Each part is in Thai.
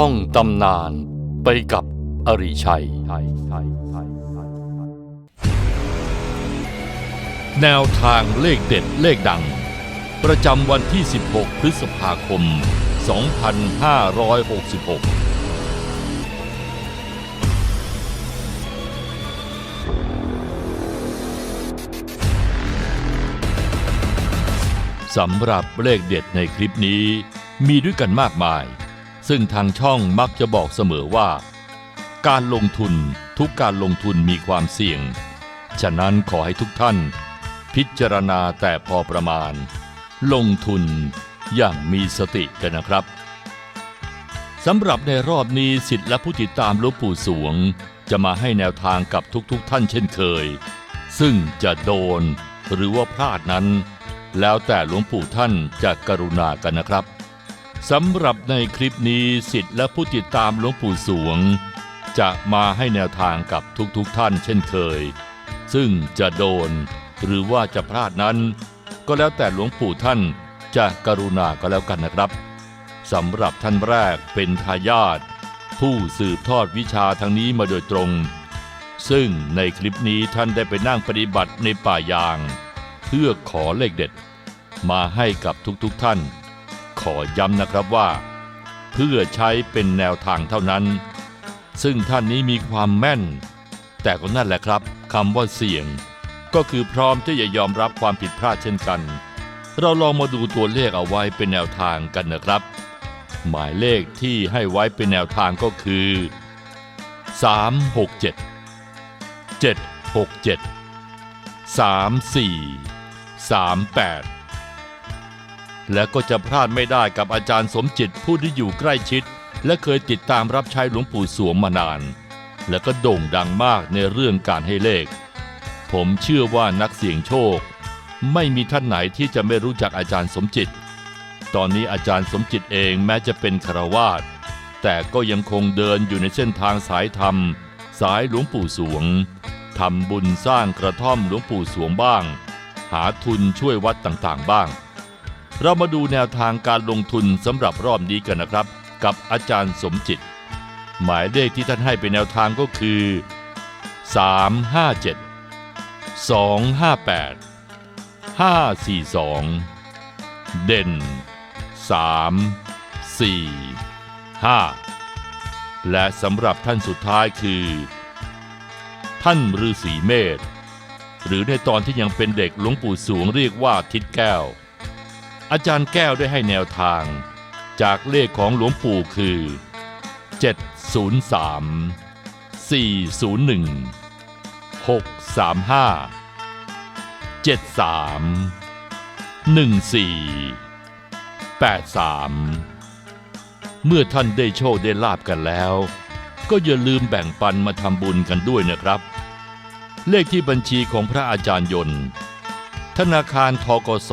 ท่องตำนานไปกับอริชัย แนวทางเลขเด็ดเลขดัง ประจำวันที่ 16 พฤษภาคม 2566สำหรับเลขเด็ดในคลิปนี้มีด้วยกันมากมาย ซึ่งทางช่องมักจะบอกเสมอว่า การลงทุนทุกการลงทุนมีความเสี่ยง ฉะนั้นขอให้ทุกท่าน พิจารณาแต่พอประมาณ ลงทุนอย่างมีสติกันนะครับสำหรับในรอบนี้สิทธิ์และผู้ติดตามหลวงปู่สวง จะมาให้แนวทางกับทุกๆทท่านเช่นเคย ซึ่งจะโดนหรือว่าพลาดนั้น แล้วแต่หลวงปู่ท่านจะกรุณากันนะครับ สำหรับในคลิปนี้สิทธิ์และผู้ติดตามหลวงปู่สวง จะมาให้แนวทางกับทุกๆทท่านเช่นเคย ซึ่งจะโดนหรือว่าจะพลาดนั้น ก็แล้วแต่หลวงปู่ท่านจะกรุณาก็แล้วกันนะครับสำหรับท่านแรกเป็นทายาทผู้สืบทอดวิชาทางนี้มาโดยตรง ซึ่งในคลิปนี้ท่านได้ไปนั่งปฏิบัติในป่ายาง เพื่อขอเลขเด็ด มาให้กับทุกๆทท่าน ขอย้ำนะครับว่า เพื่อใช้เป็นแนวทางเท่านั้น ซึ่งท่านนี้มีความแม่น แต่ก็นั่นแหละครับคำว่าเสี่ยง ก็คือพร้อมที่จะยอมรับความผิดพลาดเช่นกัน เราลองมาดูตัวเลขเอาไว้เป็นแนวทางกันนะครับ หมายเลขที่ให้ไว้เป็นแนวทางก็คือ 367 767 34 38 และก็จะพลาดไม่ได้กับอาจารย์สมจิตผู้ที่อยู่ใกล้ชิด และเคยติดตามรับใช้หลวงปู่สวงมานาน และก็โด่งดังมากในเรื่องการให้เลข ผมเชื่อว่านักเสี่ยงโชค ไม่มีท่านไหนที่จะไม่รู้จักอาจารย์สมจิต ตอนนี้อาจารย์สมจิตเองแม้จะเป็นคารวาสแต่ก็ยังคงเดินอยู่ในเส้นทางสายธรรม สายหลวงปู่สวงทำบุญสร้างกระท่อมหลวงปู่สวงบ้าง หาทุนช่วยวัดต่างๆบ้าง เรามาดูแนวทางการลงทุนสำหรับรอบนี้กันนะครับ กับอาจารย์สมจิต หมายเลขที่ท่านให้เป็นแนวทางก็คือ 357 258 542 เด่น 3 4 5 และสำหรับท่านสุดท้ายคือ ท่านฤาษีเมธหรือในตอนที่ยังเป็นเด็กหลวงปู่สวงเรียกว่าทิศแก้ว อาจารย์แก้วได้ให้แนวทาง จากเลขของหลวงปู่คือ 703 401 635 73 14 83 เมื่อท่านได้โชคได้ลาบกันแล้ว ก็อย่าลืมแบ่งปันมาทำบุญกันด้วยนะครับ เลขที่บัญชีของพระอาจารย์ยนต์ ธนาคารทกส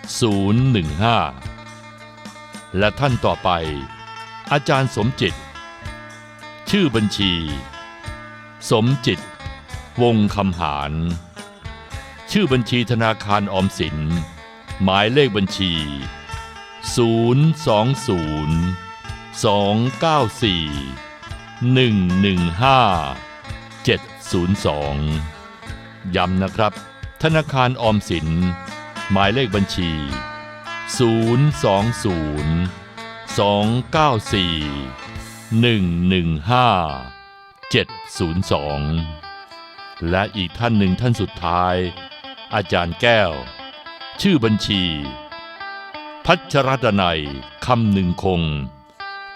015 และท่านต่อไป อาจารย์สมจิต ชื่อบัญชี สมจิต วงคำหาร ชื่อบัญชีธนาคารออมสิน หมายเลขบัญชี 020 294 115 702 ย้ำนะครับ ธนาคารออมสิน หมายเลขบัญชี 020 294 115 702 และอีกท่านหนึ่งท่านสุดท้าย อาจารย์แก้ว ชื่อบัญชี พัชรดนัยคำหนึ่งคง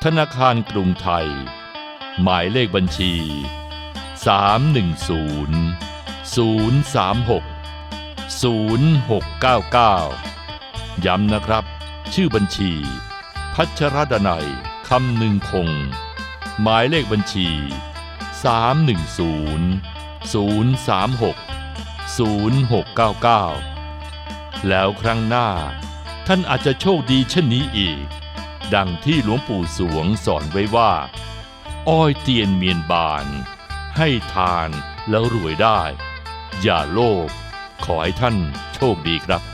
ธนาคารกรุงไทย หมายเลขบัญชี 310 036 0699 ย้ำนะครับ ชื่อบัญชี พัชรดนัยคำหนึ่งคง หมายเลขบัญชี 310 036 0699 แล้วครั้งหน้า ท่านอาจจะโชคดีเช่นนี้อีก ดังที่หลวงปู่สวงสอนไว้ว่า อ้อยเตียนเมียนบาน ให้ทานแล้วรวยได้ อย่าโลภ ขอให้ท่านโชคดีครับ